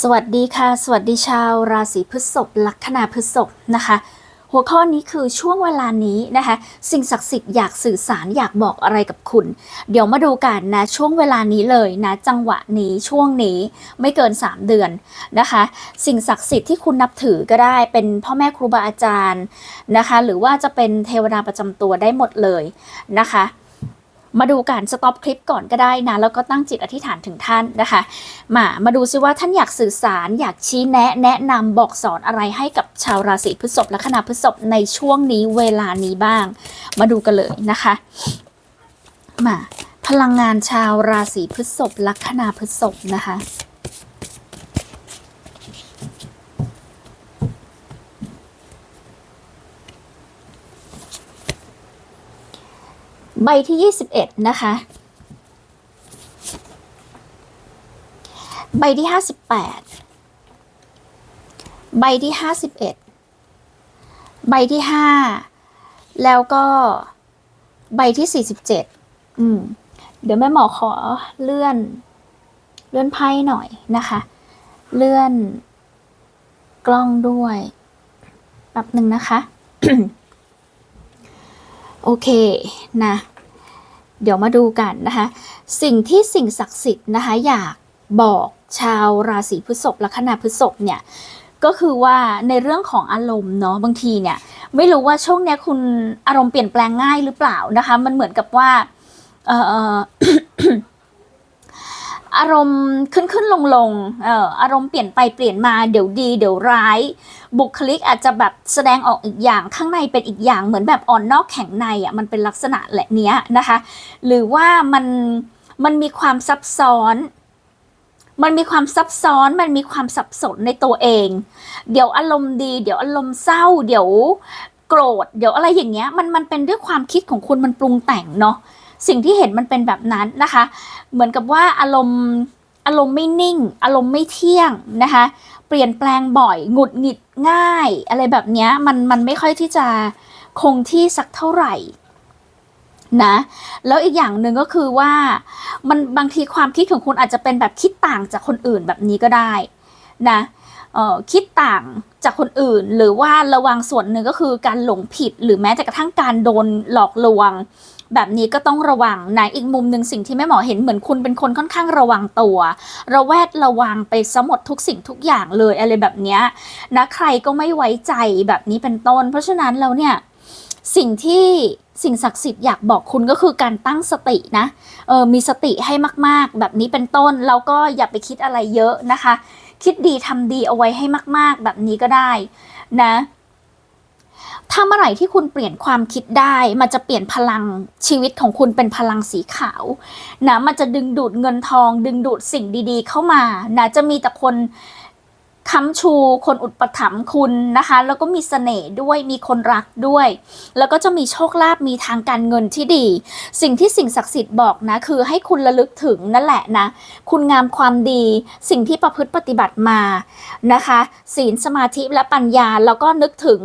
สวัสดีค่ะ สวัสดีชาวราศีพฤษภลัคนาพฤษภนะคะ หัวข้อนี้คือช่วงเวลานี้นะคะ สิ่งศักดิ์สิทธิ์อยากสื่อสารอยากบอกอะไรกับคุณ เดี๋ยวมาดูกันนะช่วงเวลานี้เลยนะจังหวะนี้ช่วงนี้ไม่เกิน 3 เดือนนะคะ สิ่งศักดิ์สิทธิ์ที่คุณนับถือก็ได้เป็นพ่อแม่ครูบาอาจารย์นะคะ หรือว่าจะเป็นเทวดาประจำตัวได้หมดเลยนะคะ มาดูการสต็อปคลิปก่อนก็ได้นะ แล้วก็ตั้งจิตอธิษฐานถึงท่านนะคะ มามาดูซิว่าท่านอยากสื่อสารอยากชี้แนะ แนะนำบอกสอนอะไรให้กับชาวราศีพฤษภและคณะพฤษภในช่วงนี้เวลานี้บ้าง มาดูกันเลยนะคะ มาพลังงานชาวราศีพฤษภลัคนาพฤษภนะคะ ใบที่ 21 นะคะ ใบที่ 58 ใบที่ 51 ใบที่ 5 แล้วก็ใบที่ 47 อืม เดี๋ยวแม่หมอขอเลื่อน เลื่อนไพ่หน่อยนะคะ เลื่อนกล้องด้วย แป๊บหนึ่งนะคะ โอเคนะเดี๋ยวมาดูกันนะคะ สิ่งที่สิ่งศักดิ์สิทธิ์นะคะอยากบอกชาวราศีพฤษภและคณะพฤษภเนี่ยก็คือว่าในเรื่องของอารมณ์เนาะบางทีเนี่ยไม่รู้ว่าช่วงเนี้ยคุณอารมณ์เปลี่ยนแปลงง่ายหรือเปล่านะคะ มันเหมือนกับว่าเออ อารมณ์ขึ้นขึ้นลงลงเอ่ออารมณ์เปลี่ยนไปเปลี่ยนมาเดี๋ยวดี เดี๋ยวร้าย บุคลิกอาจจะแบบแสดงออกอีกอย่างข้างในเป็นอีกอย่างเหมือนแบบอ่อนนอกแข็งในอะมันเป็นลักษณะแหละเนี้ยนะคะ หรือว่ามันมันมีความซับซ้อนมันมีความซับซ้อน มันมีความสับสนในตัวเอง เดี๋ยวอารมณ์ดี เดี๋ยวอารมณ์เศร้า เดี๋ยวโกรธ เดี๋ยวอะไรอย่างเงี้ย มันมันเป็นด้วยความคิดของคุณมันปรุงแต่งเนาะ สิ่งที่เห็นมันเป็นแบบนั้นนะคะ เหมือนกับว่าอารมณ์อารมณ์ไม่นิ่ง อารมณ์ไม่เที่ยงนะคะ เปลี่ยนแปลงบ่อยหงุดหงิดง่าย อะไรแบบนี้มันมันไม่ค่อยที่จะคงที่สักเท่าไหร่นะแล้วอีกอย่างหนึ่งก็คือว่ามันบางทีความคิดของคุณอาจจะเป็นแบบคิดต่างจากคนอื่นแบบนี้ก็ได้นะออคิดต่างจากคนอื่น หรือว่าระวังส่วนหนึ่งก็คือการหลงผิดหรือแม้แต่กระทั่งการโดนหลอกลวง แบบนี้ก็ต้องระวังนะอีกมุมหนึ่งสิ่งที่แม่หมอเห็นเหมือนคุณเป็นคนค่อนข้างระวังตัว ระแวดระวังไปซะหมดทุกสิ่งทุกอย่างเลยอะไรแบบนี้นะใครก็ไม่ไว้ใจแบบนี้เป็นต้น เพราะฉะนั้นแล้วเนี่ยสิ่งที่สิ่งศักดิ์สิทธิ์อยากบอกคุณก็คือการตั้งสตินะเออมีสติให้มากๆ แบบนี้เป็นต้นแล้วก็อย่าไปคิดอะไรเยอะนะคะ คิดดีทำดีเอาไว้ให้มาก ๆ แบบนี้ก็ได้นะ ถ้าเมื่อไหร่ที่คุณเปลี่ยนความคิดได้ มันจะเปลี่ยนพลังชีวิตของคุณเป็นพลังสีขาวนะมันจะดึงดูดเงินทอง ดึงดูดสิ่งดีๆ เข้ามานะจะมีแต่คนค้ำชูคนอุปถัมภ์คุณนะคะ แล้วก็มีเสน่ห์ด้วยมีคนรักด้วย แล้วก็จะมีโชคลาภมีทางการเงินที่ดี สิ่งที่สิ่งศักดิ์สิทธิ์บอกนะ คือให้คุณระลึกถึงนั่นแหละนะ คุณงามความดีสิ่งที่ประพฤติปฏิบัติมานะคะ ศีลสมาธิและปัญญาแล้วก็นึกถึง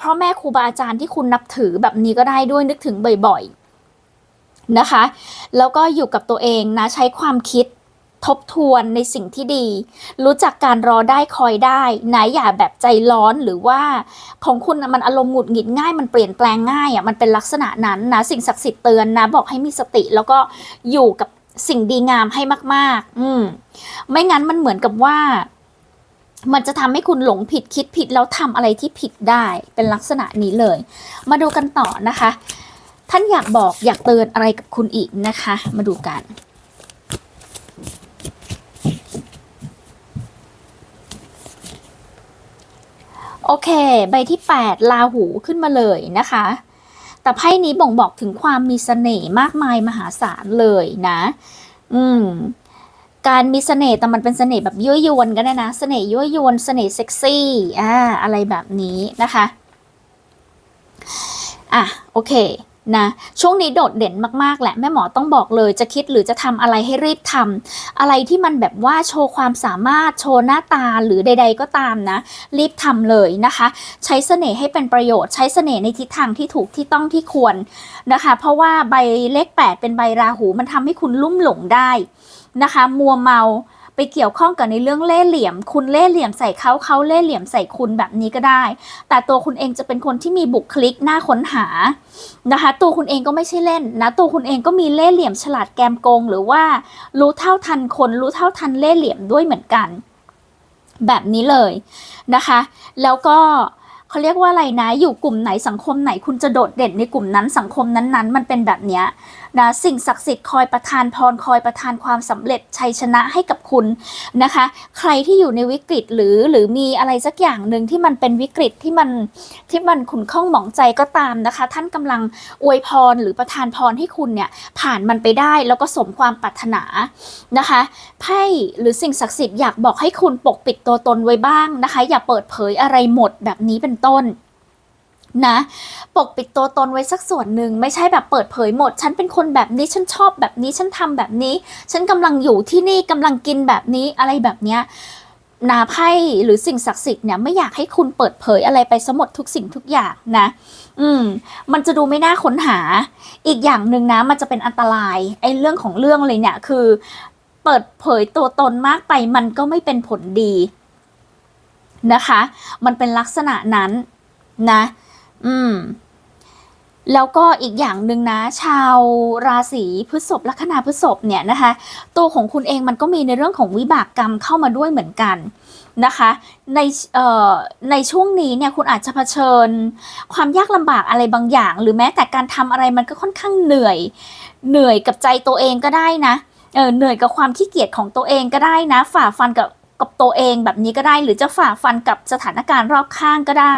พ่อแม่ครูบาอาจารย์ที่คุณนับถือแบบนี้ก็ได้ด้วยนึกถึงบ่อยๆนะคะ แล้วก็อยู่กับตัวเองนะใช้ความคิดทบทวนในสิ่งที่ดี รู้จักการรอได้คอยได้นะอย่าแบบใจร้อนหรือว่าของคุณนะมันอารมณ์หงุดหงิดง่ายมันเปลี่ยนแปลงง่ายอะมันเป็นลักษณะนั้นนะสิ่งศักดิ์สิทธิ์เตือนนะบอกให้มีสติแล้วก็อยู่กับสิ่งดีงามให้มาก ๆ อืมไม่งั้นมันเหมือนกับว่า มันจะทำให้คุณหลงผิดคิดผิดแล้วทำอะไรที่ผิดได้เป็นลักษณะนี้เลย มาดูกันต่อนะคะ ท่านอยากบอกอยากเตือนอะไรกับคุณอีกนะคะ มาดูกัน โอเค ใบที่ 8 ลาหูขึ้นมาเลยนะคะ แต่ไพ่นี้บ่งบอกถึงความมีเสน่ห์มากมายมหาศาลเลยนะ อืม การมีเสน่ห์แต่มันเป็นเสน่ห์แบบยั่วยวนก็ได้นะ เสน่ห์ยั่วยวนเสน่ห์เซ็กซี่อ่าอะไรแบบนี้นะคะอะโอเคนะช่วงนี้โดดเด่นมากๆแหละแม่หมอต้องบอกเลยจะคิดหรือจะทำอะไรให้รีบทำอะไรที่มันแบบว่าโชว์ความสามารถโชว์หน้าตาหรือใด ๆ ก็ตามนะ รีบทำเลยนะคะ ใช้เสน่ห์ให้เป็นประโยชน์ใช้เสน่ห์ในทิศทางที่ถูกที่ต้องที่ควรนะคะ เพราะว่าใบเลข 8 เป็นใบราหูมันทำให้คุณลุ่มหลงได้ นะคะ มัวเมาไปเกี่ยวข้องกับในเรื่องเล่เหลี่ยม คุณเล่เหลี่ยมใส่เขาเขาเล่เหลี่ยมใส่คุณแบบนี้ก็ได้ แต่ตัวคุณเองจะเป็นคนที่มีบุคลิกน่าค้นหานะคะ ตัวคุณเองก็ไม่ใช่เล่นนะ ตัวคุณเองก็มีเล่เหลี่ยมฉลาดแกมโกง หรือว่ารู้เท่าทันคน รู้เท่าทันเล่เหลี่ยมด้วยเหมือนกัน แบบนี้เลยนะคะ แล้วก็เขาเรียกว่าอะไรนะ อยู่กลุ่มไหนสังคมไหนคุณจะโดดเด่นในกลุ่มนั้นสังคมนั้นๆ มันเป็นแบบเนี้ย นะสิ่งศักดิ์สิทธิ์คอยประทานพรคอยประทานความสำเร็จชัยชนะให้กับคุณนะคะ ใครที่อยู่ในวิกฤตหรือหรือมีอะไรสักอย่างหนึ่งที่มันเป็นวิกฤตที่มันที่มันขุนข้องหมองใจก็ตามนะคะ ท่านกำลังอวยพรหรือประทานพรให้คุณเนี่ยผ่านมันไปได้แล้วก็สมความปรารถนานะคะไพ่หรือสิ่งศักดิ์สิทธิ์อยากบอกให้คุณปกปิดตัวตนไว้บ้างนะคะ อย่าเปิดเผยอะไรหมดแบบนี้เป็นต้น นะ ปกปิดตัวตนไว้สักส่วนหนึ่งไม่ใช่แบบเปิดเผยหมด ฉันเป็นคนแบบนี้ฉันชอบแบบนี้ฉันทำแบบนี้ ฉันกำลังอยู่ที่นี่กำลังกินแบบนี้อะไรแบบเนี้ยนาไพ่หรือสิ่งศักดิ์สิทธิ์เนี่ยไม่อยากให้คุณเปิดเผยอะไรไปสมดทุกสิ่งทุกอย่างนะ อืม มันจะดูไม่น่าค้นหา อีกอย่างหนึ่งนะ มันจะเป็นอันตรายไอ้เรื่องของเรื่องเลยเนี่ยคือ เปิดเผยตัวตนมากไปมันก็ไม่เป็นผลดีนะคะ มันเป็นลักษณะนั้นนะ อืม แล้วก็อีกอย่างหนึ่งนะ ชาวราศีพฤษภลัคนาพฤษภเนี่ยนะคะ ตัวของคุณเองมันก็มีในเรื่องของวิบากกรรมเข้ามาด้วยเหมือนกันนะคะในเอ่อในช่วงนี้เนี่ยคุณอาจจะเผชิญ ความยากลำบากอะไรบางอย่าง หรือแม้แต่การทำอะไรมันก็ค่อนข้างเหนื่อย เหนื่อยกับใจตัวเองก็ได้นะเออเหนื่อยกับความขี้เกียจของตัวเองก็ได้นะ ฝ่าฟันกับ กับตัวเองแบบนี้ก็ได้ หรือจะฝ่าฟันกับสถานการณ์รอบข้างก็ได้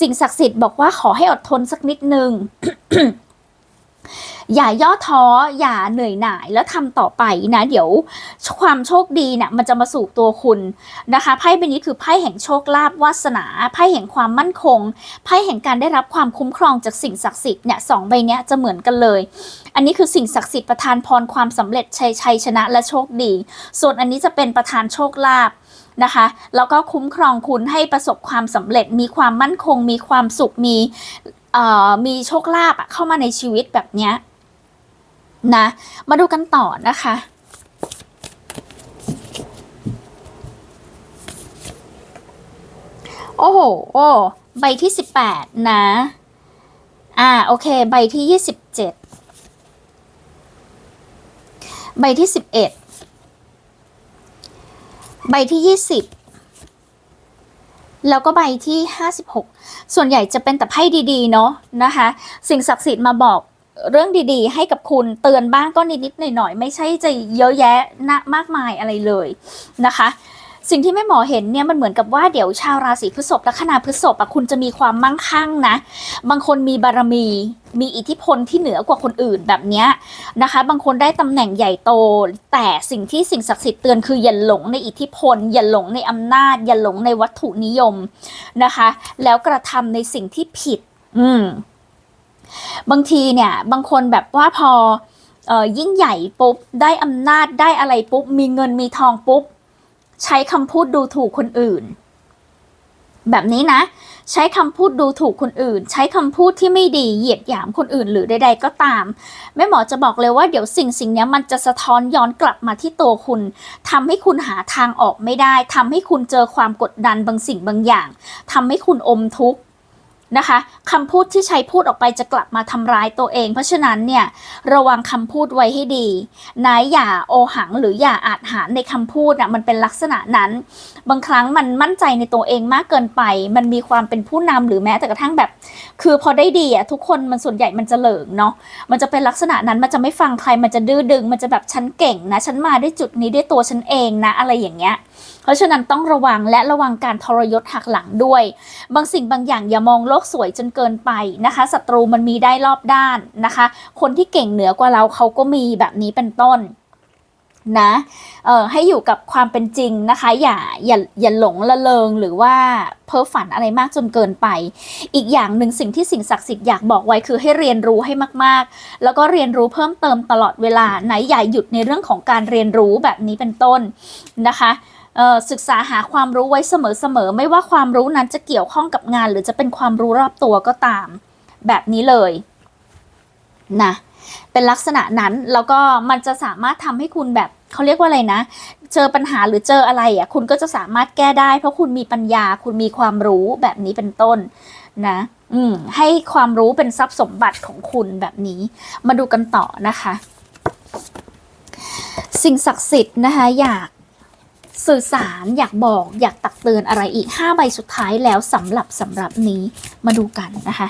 สิ่งศักดิ์สิทธิ์บอกว่าขอให้อดทนสักนิดนึง อย่าย่อท้อ อย่าเหนื่อยหน่ายแล้วทำต่อไปนะ เดี๋ยวความโชคดีเนี่ยมันจะมาสู่ตัวคุณนะคะไพ่ใบนี้คือไพ่แห่งโชคลาภวาสนาไพ่แห่งความมั่นคงไพ่แห่งการได้รับความคุ้มครองจากสิ่งศักดิ์สิทธิ์เนี่ยสองใบเนี้ยจะเหมือนกันเลย อันนี้คือสิ่งศักดิ์สิทธิ์ประทานพรความสำเร็จชัยชัยชนะและโชคดี ส่วนอันนี้จะเป็นประทานโชคลาภนะคะแล้วก็คุ้มครองคุณให้ประสบความสำเร็จ มีความมั่นคง มีความสุขมีมีโชคลาภเข้ามาในชีวิตแบบเนี้ย นะ มาดูกันต่อนะคะ โอ้โห โอ้ ใบที่สิบแปดนะ อ่า โอเค ใบที่ยี่สิบเจ็ดใบที่สิบเอ็ดใบที่ยี่สิบแล้วก็ใบที่ห้าสิบหกส่วนใหญ่จะเป็นแต่ไพ่ดี ๆ เนาะนะคะ สิ่งศักดิ์สิทธิ์มาบอก เรื่องดีๆ ให้กับคุณเตือนบ้างก็นิดๆหน่อยๆไม่ใช่จะเยอะแยะนะมากมายอะไรเลยนะคะ สิ่งที่แม่หมอเห็นเนี่ยมันเหมือนกับว่าเดี๋ยวชาวราศีพฤษภแลัคนาพฤษภอะคุณจะมีความมั่งคั่งนะ บางคนมีบารมี มีอิทธิพลที่เหนือกว่าคนอื่นแบบเนี้ยนะคะ บางคนได้ตำแหน่งใหญ่โต แต่สิ่งที่สิ่งศักดิ์สิทธิ์เตือนคืออย่าหลงในอิทธิพล อย่าหลงในอำนาจ อย่าหลงในวัตถุนิยมนะคะ แล้วกระทำในสิ่งที่ผิด อืม บางทีเนี่ยบางคนแบบว่าพอเออยิ่งใหญ่ปุ๊บได้อำนาจได้อะไรปุ๊บมีเงินมีทองปุ๊บ ใช้คำพูดดูถูกคนอื่น แบบนี้นะ ใช้คำพูดดูถูกคนอื่น ใช้คำพูดที่ไม่ดีเหยียดหยามคนอื่นหรือใด ๆ ก็ตามแม่หมอจะบอกเลยว่าเดี๋ยวสิ่งสิ่งเนี้ยมันจะสะท้อนย้อนกลับมาที่ตัวคุณทำให้คุณหาทางออกไม่ได้ทำให้คุณเจอความกดดันบางสิ่งบางอย่างทำให้คุณอมทุกข์ นะคะคำพูดที่ใช้พูดออกไปจะกลับมาทำร้ายตัวเอง เพราะฉะนั้นเนี่ยระวังคำพูดไว้ให้ดีนะอย่าโอหังหรืออย่าอาจหารในคำพูดอะมันเป็นลักษณะนั้น บางครั้งมันมั่นใจในตัวเองมากเกินไป มันมีความเป็นผู้นำหรือแม้แต่กระทั่งแบบ คือพอได้ดีอะทุกคนมันส่วนใหญ่มันจะเหลิงเนาะมันจะเป็นลักษณะนั้นมันจะไม่ฟังใครมันจะดื้อดึง มันจะแบบฉันเก่งนะฉันมาได้จุดนี้ด้วยตัวฉันเองนะอะไรอย่างเงี้ย เพราะฉะนั้นต้องระวังและระวังการทรยศหักหลังด้วย บางสิ่งบางอย่างอย่ามองโลกสวยจนเกินไปนะคะศัตรูมันมีได้รอบด้านนะคะ คนที่เก่งเหนือกว่าเราเขาก็มีแบบนี้เป็นต้นนะเอ่อให้อยู่กับความเป็นจริงนะคะ อย่าอย่าอย่าหลงละเลงหรือว่าเพ้อฝันอะไรมากจนเกินไป อีกอย่างหนึ่งสิ่งที่สิ่งศักดิ์สิทธิ์อยากบอกไว้คือให้เรียนรู้ให้มากๆ แล้วก็เรียนรู้เพิ่มเติมตลอดเวลาไหนอย่าหยุดในเรื่องของการเรียนรู้แบบนี้เป็นต้นนะคะ ศึกษาหาความรู้ไว้เสมอๆ ไม่ว่าความรู้นั้นจะเกี่ยวข้องกับงาน หรือจะเป็นความรู้รอบตัวก็ตาม แบบนี้เลยนะเป็นลักษณะนั้นแล้วก็มันจะสามารถทำให้คุณแบบเขาเรียกว่าอะไรนะ เจอปัญหาหรือเจออะไรอะคุณก็จะสามารถแก้ได้ เพราะคุณมีปัญญาคุณมีความรู้แบบนี้เป็นต้นนะอืมให้ความรู้เป็นทรัพย์สมบัติของคุณแบบนี้ มาดูกันต่อนะคะ สิ่งศักดิ์สิทธิ์นะคะอยาก สื่อสารอยากบอกอยากตักเตือนอะไรอีกห้าใบสุดท้ายแล้วสำหรับสำหรับนี้มาดูกันนะคะ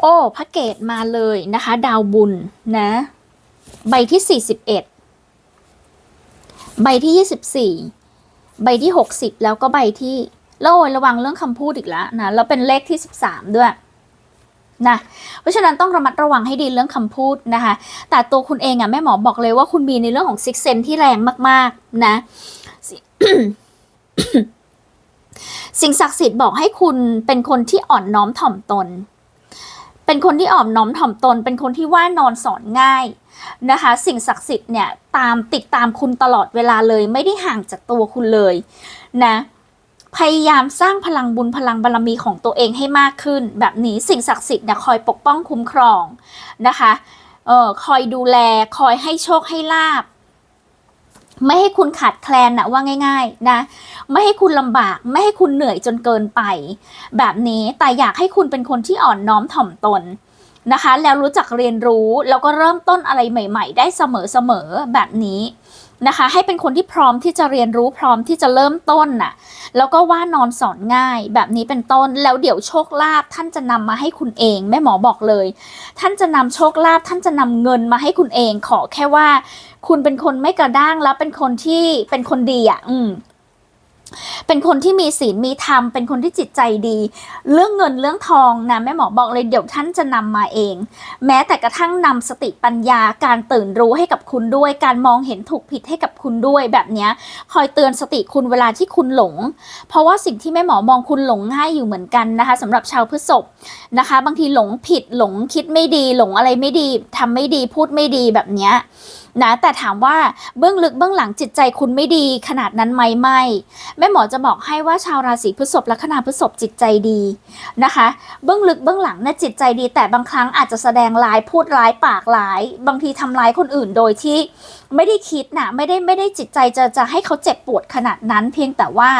โอ้พระเกตมาเลยนะคะ ดาวบุญนะ ใบที่ 41 ใบที่ 24 ใบที่ 60 แล้วก็ใบที่แล้วระวังเรื่องคำพูดอีกแล้วนะ แล้วเป็นเลขที่ 13 ด้วย นะเพราะฉะนั้นต้องระมัดระวังให้ดีเรื่องคำพูดนะคะ แต่ตัวคุณเองอะแม่หมอบอกเลยว่าคุณมีในเรื่องของซิกเซนที่แรงมากๆนะสิ่งศักดิ์สิทธิ์บอกให้คุณเป็นคนที่อ่อนน้อมถ่อมตน เป็นคนที่อ่อนน้อมถ่อมตน เป็นคนที่ว่านอนสอนง่ายนะคะ สิ่งศักดิ์สิทธิ์เนี่ยตามติดตามคุณตลอดเวลาเลย ไม่ได้ห่างจากตัวคุณเลยนะ พยายามสร้างพลังบุญพลังบารมีของตัวเองให้มากขึ้น แบบนี้สิ่งศักดิ์สิทธิ์เนี่ยคอยปกป้องคุ้มครองนะคะเออคอยดูแลคอยให้โชคให้ลาบไม่ให้คุณขาดแคลนนะว่าง่าย ๆนะ ไม่ให้คุณลำบาก ไม่ให้คุณเหนื่อยจนเกินไป แบบนี้แต่อยากให้คุณเป็นคนที่อ่อนน้อมถ่อมตนนะคะ แล้วรู้จักเรียนรู้แล้วก็เริ่มต้นอะไรใหม่ ๆ ได้เสมอๆแบบนี้ นะคะ ให้เป็นคนที่พร้อมที่จะเรียนรู้พร้อมที่จะเริ่มต้นน่ะ แล้วก็ว่านอนสอนง่ายแบบนี้เป็นต้นแล้วเดี๋ยวโชคลาภท่านจะนำมาให้คุณเองแม่หมอบอกเลย ท่านจะนำโชคลาภท่านจะนำเงินมาให้คุณเองขอแค่ว่า คุณเป็นคนไม่กระด้างแล้วเป็นคนที่เป็นคนดีอะ อืม เป็นคนที่มีศีลมีธรรม เป็นคนที่จิตใจดี เรื่องเงินเรื่องทองนะแม่หมอบอกเลยเดี๋ยวท่านจะนำมาเอง แม้แต่กระทั่งนำสติปัญญาการตื่นรู้ให้กับคุณด้วย การมองเห็นถูกผิดให้กับคุณด้วยแบบนี้คอยเตือนสติคุณเวลาที่คุณหลง เพราะว่าสิ่งที่แม่หมอมองคุณหลงง่ายอยู่เหมือนกันนะคะสำหรับชาวพฤษภนะคะ บางทีหลงผิดหลงคิดไม่ดี หลงอะไรไม่ดีทำไม่ดีพูดไม่ดีแบบนี้ นะแต่ถามว่าเบื้องลึกเบื้องหลังจิตใจคุณไม่ดีขนาดนั้นไหมไม่แม่หมอจะบอกให้ว่าชาวราศีพฤษภลัคนาพฤษภจิตใจดีนะคะ เบื้องลึกเบื้องหลังเนี่ยจิตใจดี แต่บางครั้งอาจจะแสดงร้ายพูดร้ายปากร้าย บางทีทำร้ายคนอื่นโดยที่ไม่ได้คิดนะไม่ได้ไม่ได้จิตใจจะจะให้เขาเจ็บปวดขนาดนั้น เพียงแต่ว่า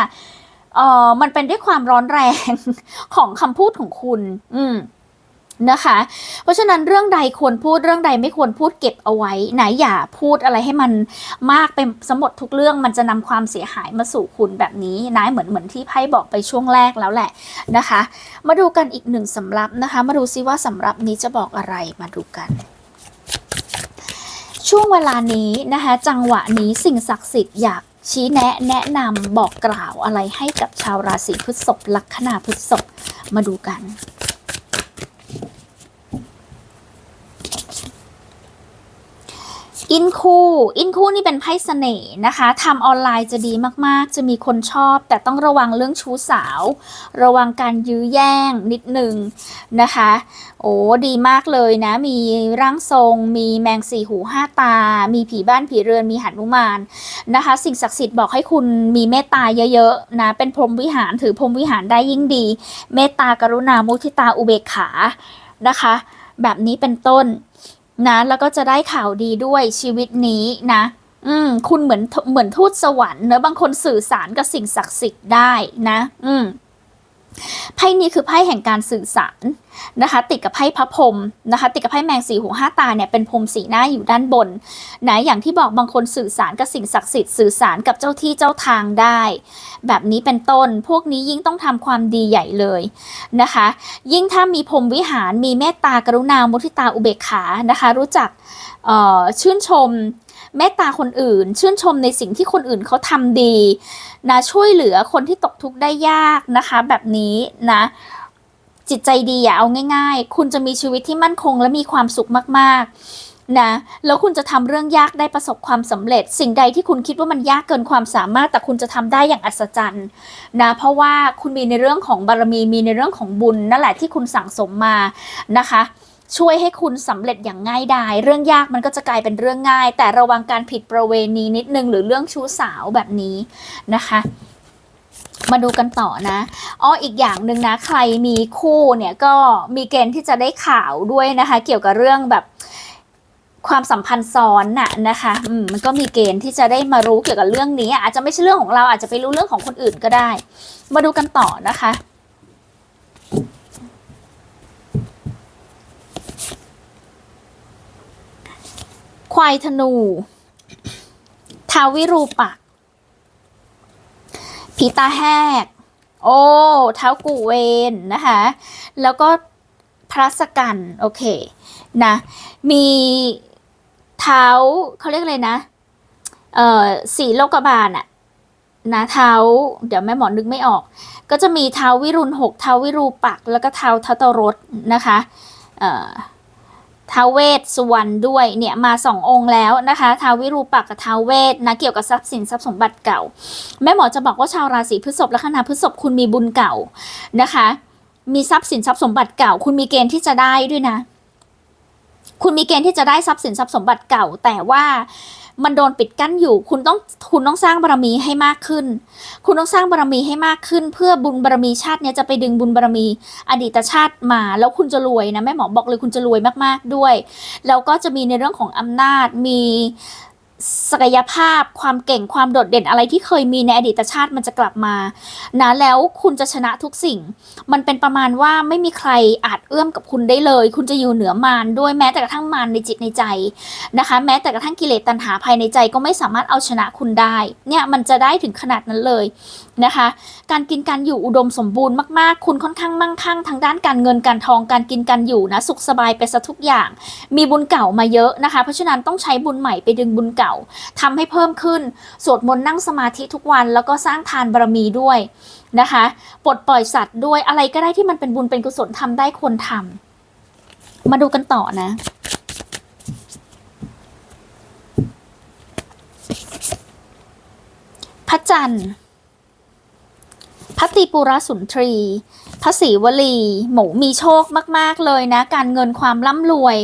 เออมันเป็นด้วยความร้อนแรงของคำพูดของคุณ อืม นะคะ เพราะฉะนั้นเรื่องใดควรพูดเรื่องใดไม่ควรพูดเก็บเอาไว้ไหนะอย่าพูดอะไรให้มันมากเป็นสมดทุกเรื่องมันจะนำความเสียหายมาสู่คุณแบบนี้นะเหมือนเหมือนที่ไพ่บอกไปช่วงแรกแล้วแหละนะคะ มาดูกันอีกหนึ่งสำรับนะคะ มาดูซิว่าสำรับนี้จะบอกอะไรมาดูกัน ช่วงเวลานี้นะคะ จังหวะนี้สิ่งศักดิ์สิทธิ์อยากชี้แนะแนะนำบอกกล่าวอะไรให้กับชาวราศีพฤษภลัคนาพฤษภมาดูกัน อินคูอินคูนี่เป็นไพ่เสน่ห์นะคะทำออนไลน์จะดีมากๆ จะมีคนชอบ แต่ต้องระวังเรื่องชู้สาว ระวังการยื้อแย่งนิดหนึ่งนะคะ โอ้ดีมากเลยนะ มีร่างทรง มีแมงสี่หูห้าตา มีผีบ้านผีเรือน มีหันุมานนะคะ สิ่งศักดิ์สิทธิ์บอกให้คุณมีเมตตาเยอะๆนะ เป็นพรหมวิหาร ถือพรหมวิหารได้ยิ่งดี เมตตากรุณามุทิตาอุเบกขา นะคะ แบบนี้เป็นต้น นะแล้วก็จะได้ข่าวดีด้วยชีวิตนี้นะ อืม คุณเหมือนเหมือนทูตสวรรค์เนอะบางคนสื่อสารกับสิ่งศักดิ์สิทธิ์ได้นะ อืม ไพ่นี้คือไพ่แห่งการสื่อสารนะคะ ติดกับไพ่พระพรมนะคะ ติดกับไพ่แมงสีหูห้าตาเนี่ยเป็นพรมสีหน้าอยู่ด้านบนนะอย่างที่บอกบางคนสื่อสารกับสิ่งศักดิ์สิทธิ์สื่อสารกับเจ้าที่เจ้าทางได้ แบบนี้เป็นต้นพวกนี้ยิ่งต้องทำความดีใหญ่เลยนะคะ ยิ่งถ้ามีพรมวิหารมีเมตตากรุณามุทิตาอุเบกขานะคะ รู้จักชื่นชม เมตตาคนอื่น ชื่นชมในสิ่งที่คนอื่นเขาทำดีนะช่วยเหลือคนที่ตกทุกข์ได้ยากนะคะ แบบนี้นะจิตใจดีอย่าเอาง่าย ๆ คุณจะมีชีวิตที่มั่นคงและมีความสุขมากๆ นะ แล้วคุณจะทำเรื่องยากได้ประสบความสำเร็จ สิ่งใดที่คุณคิดว่ามันยากเกินความสามารถ แต่คุณจะทำได้อย่างอัศจรรย์นะ เพราะว่าคุณมีในเรื่องของบารมี มีในเรื่องของบุญนั่นแหละที่คุณสั่งสมมานะคะ ช่วยให้คุณสำเร็จอย่างง่ายดาย เรื่องยากมันก็จะกลายเป็นเรื่องง่าย แต่ระวังการผิดประเวณีนิดนึง หรือเรื่องชู้สาวแบบนี้นะคะมาดูกันต่อนะ อ้อ อีกอย่างหนึ่งนะ ใครมีคู่เนี่ยก็มีเกณฑ์ที่จะได้ข่าวด้วยนะคะ เกี่ยวกับเรื่องแบบความสัมพันธ์ซ้อนน่ะนะคะ อืม มันก็มีเกณฑ์ที่จะได้มารู้เกี่ยวกับเรื่องนี้ อาจจะไม่ใช่เรื่องของเราอาจจะไปรู้เรื่องของคนอื่นก็ได้ มาดูกันต่อนะคะ ควายธนูท้าวิรูปักผีตาแหก โอ้เท้ากูเวนนะคะ แล้วก็พระสกันโอเคนะมีเท้าเขาเรียกอะไรนะเอ่อสีโลกบาลอะนะเท้าเดี๋ยวแม่หมอนึกไม่ออก ก็จะมีเท้าวิรุณหกเท้าวิรูปัก แล้วก็เท้าทัตตรสนะคะ เอ่อ ท้าวเวสสุวรรณด้วยเนี่ยมาสององค์แล้วนะคะท้าววิรูปักษ์กับท้าวเวสนะเกี่ยวกับทรัพย์สินทรัพย์สมบัติเก่า แม่หมอจะบอกว่าชาวราศีพฤษภและคณะพฤษภคุณมีบุญเก่านะคะ มีทรัพย์สินทรัพย์สมบัติเก่า คุณมีเกณฑ์ที่จะได้ด้วยนะ คุณมีเกณฑ์ที่จะได้ทรัพย์สินทรัพย์สมบัติเก่า แต่ว่า มันโดนปิดกั้นอยู่ คุณต้องคุณต้องสร้างบารมีให้มากขึ้น คุณต้องสร้างบารมีให้มากขึ้น เพื่อบุญบารมีชาติเนี้ยจะไปดึงบุญบารมี อดีตชาติมา แล้วคุณจะรวยนะแม่หมอบอกเลยคุณจะรวยมากๆด้วย แล้วก็จะมีในเรื่องของอำนาจมี ศักยภาพความเก่งความโดดเด่นอะไรที่เคยมีในอดีตชาติมันจะกลับมานะแล้วคุณจะชนะทุกสิ่ง มันเป็นประมาณว่าไม่มีใครอาจเอื้อมกับคุณได้เลย คุณจะอยู่เหนือมารด้วยแม้แต่กระทั่งมารในจิตในใจนะคะ แม้แต่กระทั่งกิเลสตัณหาภายในใจก็ไม่สามารถเอาชนะคุณได้ เนี่ยมันจะได้ถึงขนาดนั้นเลยนะคะ การกินการอยู่อุดมสมบูรณ์มากๆ คุณค่อนข้างมั่งคั่งทางด้านการเงินการทองการกินการอยู่นะสุขสบายไปซะทุกอย่าง มีบุญเก่ามาเยอะนะคะ เพราะฉะนั้นต้องใช้บุญใหม่ไปดึงบุญเก่าทำให้เพิ่มขึ้น สวดมนต์นั่งสมาธิทุกวัน แล้วก็สร้างทานบารมีด้วยนะคะปลดปล่อยสัตว์ด้วยอะไรก็ได้ที่มันเป็นบุญเป็นกุศลทำได้ควรทำมาดูกันต่อนะพระจันทร์ ระตรีปุระสุนทรีพระศรีวลี หมูมีโชคมาก ๆ เลยนะ การเงินความร่ำรวย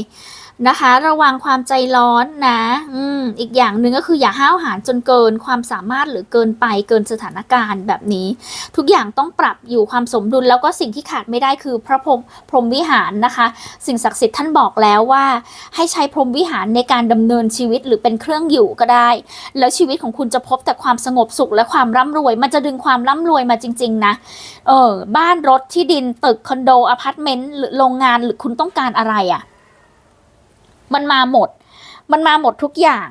นะคะ ระวังความใจร้อนนะ อืมอีกอย่างหนึ่งก็คืออย่าห้าวหาญจนเกินความสามารถหรือเกินไปเกินสถานการณ์แบบนี้ ทุกอย่างต้องปรับอยู่ความสมดุลแล้วก็สิ่งที่ขาดไม่ได้คือพระพรหมพรมวิหารนะคะ สิ่งศักดิ์สิทธิ์ท่านบอกแล้วว่า ให้ใช้พรหมวิหารในการดำเนินชีวิตหรือเป็นเครื่องอยู่ก็ได้ แล้วชีวิตของคุณจะพบแต่ความสงบสุขและความร่ำรวย มันจะดึงความร่ำรวยมาจริง ๆ นะ เออบ้านรถที่ดินตึกคอนโดอพาร์ตเมนต์หรือโรงงานหรือคุณต้องการอะไรอะ่ะ มันมาหมด มันมาหมดทุกอย่าง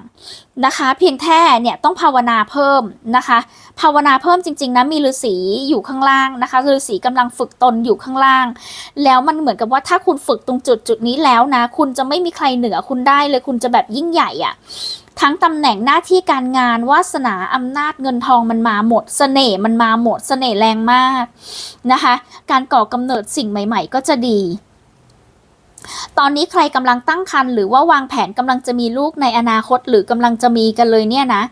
นะคะ เพียงแค่เนี่ยต้องภาวนาเพิ่มนะคะ ภาวนาเพิ่มจริง ๆนะมีฤาษีอยู่ข้างล่างนะคะฤาษีกำลังฝึกตนอยู่ข้างล่าง แล้วมันเหมือนกับว่าถ้าคุณฝึกตรงจุดจุดนี้แล้วนะ คุณจะไม่มีใครเหนือคุณได้เลยคุณจะแบบยิ่งใหญ่อะทั้งตำแหน่งหน้าที่การงานวาสนาอำนาจเงินทองมันมาหมดเสน่ห์มันมาหมดเสน่ห์แรงมากนะคะ การก่อกำเนิดสิ่งใหม่ ๆ ก็จะดี ตอนนี้ใครกำลังตั้งครรภ์หรือว่าวางแผนกำลังจะมีลูกในอนาคต หรือกำลังจะมีกันเลยเนี่ยนะ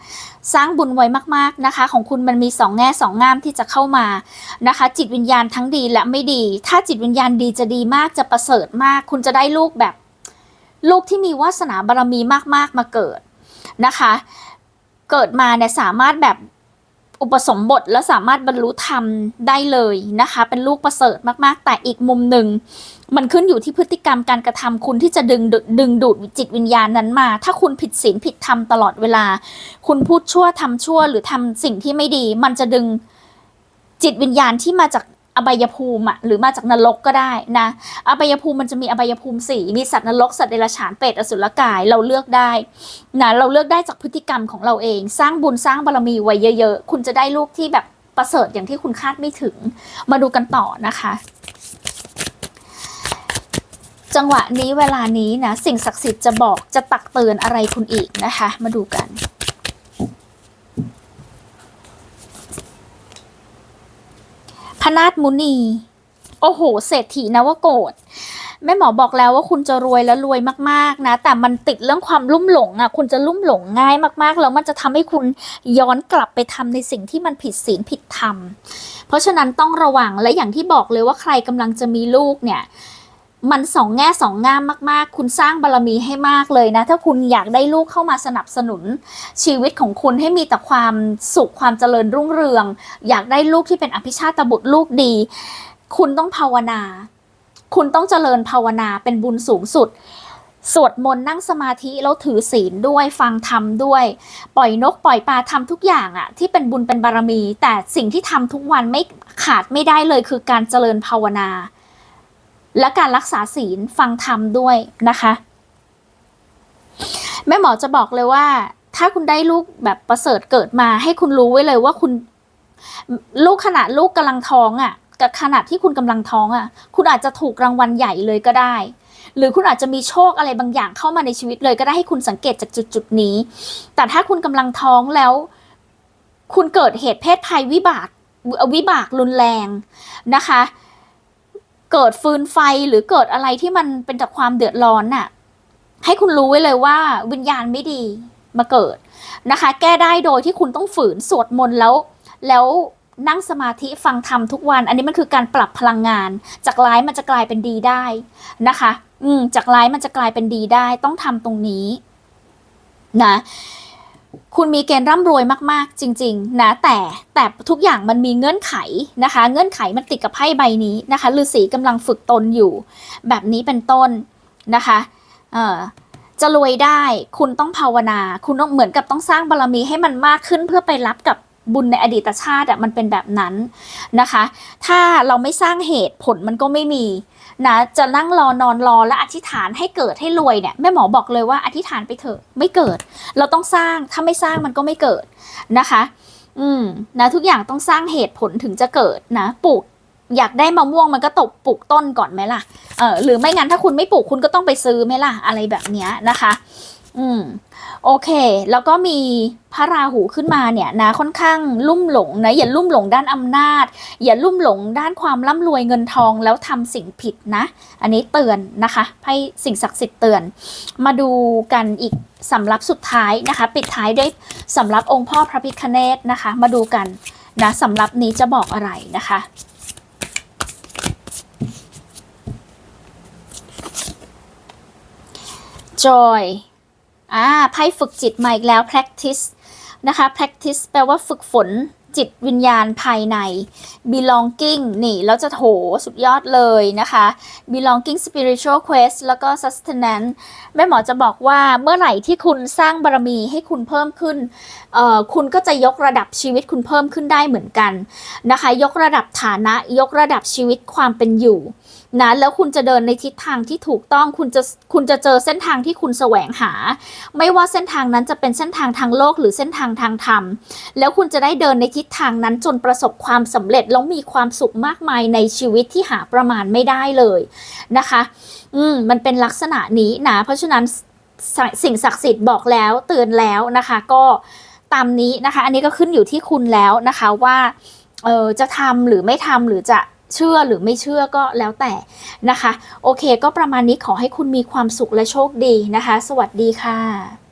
สร้างบุญไว้มากๆนะคะ ของคุณมันมีสองแง่สองงามที่จะเข้ามานะคะ จิตวิญญาณทั้งดีและไม่ดี ถ้าจิตวิญญาณดีจะดีมากจะประเสริฐมาก คุณจะได้ลูกแบบ ลูกที่มีวาสนาบารมีมากๆมาเกิดนะคะ เกิดมาเนี่ยสามารถแบบอุปสมบทแล้วสามารถบรรลุธรรมได้เลยนะคะ เป็นลูกประเสริฐมากๆ แต่อีกมุมหนึ่ง มันขึ้นอยู่ที่พฤติกรรมการกระทำคุณที่จะดึงดึงดูดจิตวิญญาณนั้นมา ถ้าคุณผิดศีลผิดธรรมตลอดเวลา คุณพูดชั่วทำชั่ว หรือทำสิ่งที่ไม่ดี มันจะดึงจิตวิญญาณที่มาจากอบายภูมิอะหรือมาจากนรกก็ได้นะอบายภูมิมันจะมีอบายภูมิสี่มีสัตว์นรกสัตว์เดรัจฉานเปรตอสุรกายเราเลือกได้นะเราเลือกได้จากพฤติกรรมของเราเอง สร้างบุญสร้างบารมีไว้เยอะ ๆ คุณจะได้ลูกที่แบบประเสริฐอย่างที่คุณคาดไม่ถึง มาดูกันต่อนะคะ จังหวะนี้เวลานี้นะ สิ่งศักดิ์สิทธิ์จะบอกจะตักเตือนอะไรคุณอีกนะคะ มาดูกันพนาถมุนี โอ้โห เศรษฐีนวโกฏแม่หมอบอกแล้วว่าคุณจะรวยและรวยมากๆนะ แต่มันติดเรื่องความลุ่มหลงอะ คุณจะลุ่มหลงง่ายมากๆ แล้วมันจะทำให้คุณย้อนกลับไปทำในสิ่งที่มันผิดศีลผิดธรรม เพราะฉะนั้นต้องระวังและอย่างที่บอกเลยว่าใครกำลังจะมีลูกเนี่ย มันสองแง่สองงามมากๆ คุณสร้างบารรมีให้มากเลยนะ ถ้าคุณอยากได้ลูกเข้ามาสนับสนุน ชีวิตของคุณให้มีแต่ความสุขความเจริญรุ่งเรือง อยากได้ลูกที่เป็นอภิชาตบุตรลูกดี คุณต้องภาวนา คุณต้องเจริญภาวนาเป็นบุญสูงสุด สวดมนต์นั่งสมาธิแล้วถือศีลด้วยฟังธรรมด้วย ปล่อยนกปล่อยปลาทำทุกอย่างอะที่เป็นบุญเป็นบารมี แต่สิ่งที่ทำทุกวันไม่ขาดไม่ได้เลยคือการเจริญภาวนา และการรักษาศีลฟังธรรมด้วยนะคะ แม่หมอจะบอกเลยว่า ถ้าคุณได้ลูกแบบประเสริฐเกิดมาให้คุณรู้ไว้เลยว่าคุณ ลูกขณะลูกกำลังท้องอะ่ะกับขณะที่คุณกำลังท้องอะ่ะ คุณอาจจะถูกรางวัลใหญ่เลยก็ได้ หรือคุณอาจจะมีโชคอะไรบางอย่างเข้ามาในชีวิตเลยก็ได้ให้คุณสังเกตจากจุดจุดนี้ แต่ถ้าคุณกำลังท้องแล้ว คุณเกิดเหตุเพศภัยวิบากวิบากรุนแรงนะคะ เกิดฟืนไฟหรือเกิดอะไรที่มันเป็นจากความเดือดร้อนน่ะ ให้คุณรู้ไว้เลยว่าวิญญาณไม่ดีมาเกิดนะคะ แก้ได้โดยที่คุณต้องฝืนสวดมนต์แล้ว แล้วนั่งสมาธิฟังธรรมทุกวัน อันนี้มันคือการปรับพลังงาน จากร้ายมันจะกลายเป็นดีได้นะคะ อืมจากร้ายมันจะกลายเป็นดีได้ ต้องทำตรงนี้นะ คุณมีเกณฑ์ร่ำรวยมากๆ จริง ๆ นะ แต่แต่ทุกอย่างมันมีเงื่อนไขนะคะ เงื่อนไขมันติดกับไพ่ใบนี้นะคะฤาษีกำลังฝึกตนอยู่ แบบนี้เป็นต้นนะคะเอ่อจะรวยได้คุณต้องภาวนา คุณต้องเหมือนกับต้องสร้างบารมีให้มันมากขึ้นเพื่อไปรับกับบุญในอดีตชาติอะมันเป็นแบบนั้นนะคะ ถ้าเราไม่สร้างเหตุผลมันก็ไม่มี นะจะนั่งรอนอนรอและอธิษฐานให้เกิดให้รวยเนี่ยแม่หมอบอกเลยว่าอธิษฐานไปเถอะไม่เกิด เราต้องสร้างถ้าไม่สร้างมันก็ไม่เกิดนะคะ อืมนะทุกอย่างต้องสร้างเหตุผลถึงจะเกิดนะปลูกอยากได้มะม่วงมันก็ตกปลูกต้นก่อนไหมล่ะเออหรือไม่งั้นถ้าคุณไม่ปลูกคุณก็ต้องไปซื้อไหมล่ะอะไรแบบเนี้ยนะคะ อืม โอเค แล้วก็มีพระราหูขึ้นมาเนี่ยนะค่อนข้างลุ่มหลงนะอย่าลุ่มหลงด้านอำนาจ อย่าลุ่มหลงด้านความร่ำรวยเงินทองแล้วทำสิ่งผิดนะ อันนี้เตือนนะคะให้สิ่งศักดิ์สิทธิ์เตือน มาดูกันอีกสำรับสุดท้ายนะคะ ปิดท้ายด้วยสำรับองค์พ่อพระพิฆเนศนะคะ มาดูกันนะสำรับนี้จะบอกอะไรนะคะ joy อ่ อ่าไพ่ฝึกจิตมาอีกแล้ว practice นะคะ practice แปลว่าฝึกฝนจิตวิญญาณภายใน belonging นี่แล้วจะโถสุดยอดเลยนะคะ belonging spiritual quest แล้วก็ sustenance แม่หมอจะบอกว่าเมื่อไหร่ที่คุณสร้างบารมีให้คุณเพิ่มขึ้นเอ่อคุณก็จะยกระดับชีวิตคุณเพิ่มขึ้นได้เหมือนกันนะคะ ยกระดับฐานะ ยกระดับชีวิตความเป็นอยู่นะแล้วคุณจะเดินในทิศทางที่ถูกต้องคุณจะคุณจะเจอเส้นทางที่คุณแสวงหา ไม่ว่าเส้นทางนั้นจะเป็นเส้นทางทางโลกหรือเส้นทางทางธรรม แล้วคุณจะได้เดินในทิศทางนั้นจนประสบความสำเร็จแล้วมีความสุขมากมายในชีวิตที่หาประมาณไม่ได้เลยนะคะ อืมมันเป็นลักษณะนี้นะ เพราะฉะนั้นสสิ่งศักดิ์สิทธิ์บอกแล้วเตือนแล้วนะคะ ก็ตามนี้นะคะ อันนี้ก็ขึ้นอยู่ที่คุณแล้วนะคะว่าเออจะทำหรือไม่ทำหรือจะ เชื่อหรือไม่เชื่อก็แล้วแต่นะคะ โอเค ก็ประมาณนี้ขอให้คุณมีความสุขและโชคดีนะคะ สวัสดีค่ะ